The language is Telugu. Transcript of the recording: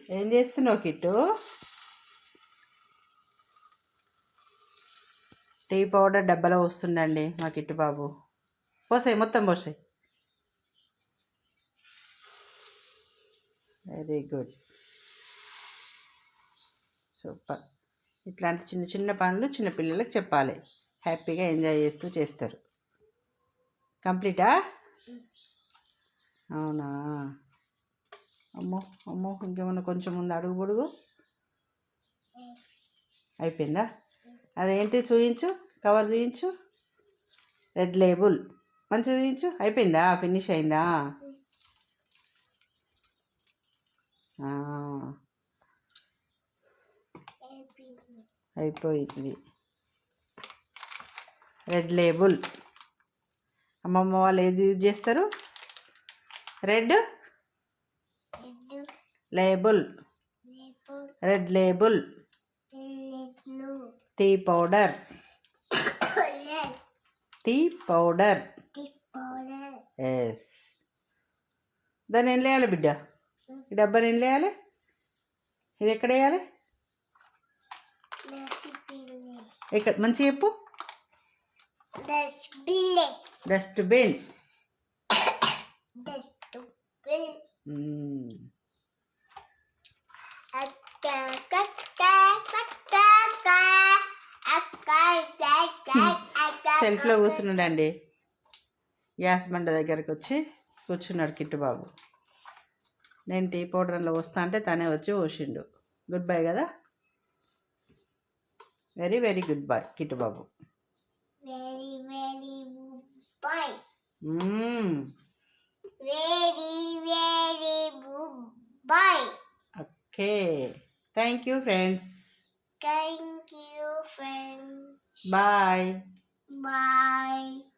ఏం చేస్తున్నావు కిట్టు? టీ పౌడర్ డబ్బాలో వస్తుండండి మా కిట్టు బాబు. పోసాయి మొత్తం పోసాయి. వెరీ గుడ్ సూపర్ ఇట్లాంటి చిన్న చిన్న పనులు చిన్న పిల్లలకు చెప్పాలి. హ్యాపీగా ఎంజాయ్ చేస్తూ చేస్తారు. కంప్లీటా అవునా? అమ్మో అమ్మో ఇంకేమన్నా కొంచెం ఉంది అడుగు పొడుగు. అయిపోయిందా? అదేంటి చూయించు? కవర్ చూయించు? Red label. మంచిగా చూయించు? అయిపోయిందా? ఫినిష్ అయిందా? అయిపోయింది. Red label. అమ్మమ్మ వాళ్ళు ఏది యూజ్ చేస్తారు? Red? Label red label tea powder tea powder yes దాన్ని ఏం వేయాలి బిడ్డ? ఈ డబ్బాని ఏం వేయాలి ఇది ఎక్కడ వేయాలి? ఇక్కడ మంచి చెప్పు. డస్ట్బిన్ మ్మ్. సెల్ఫ్లో కూర్చున్నాడండి. గ్యాస్ బండ దగ్గరికి వచ్చి కూర్చున్నాడు కిట్టు బాబు నేను టీ పౌడర్ అందులో వస్తా అంటే తనే వచ్చి పోసిండు గుడ్ బై కదా? Very very good bye Kittu Babu Very, very bye. Bye. Okay. Thank you, friends. Thank you, friends. Bye. Bye.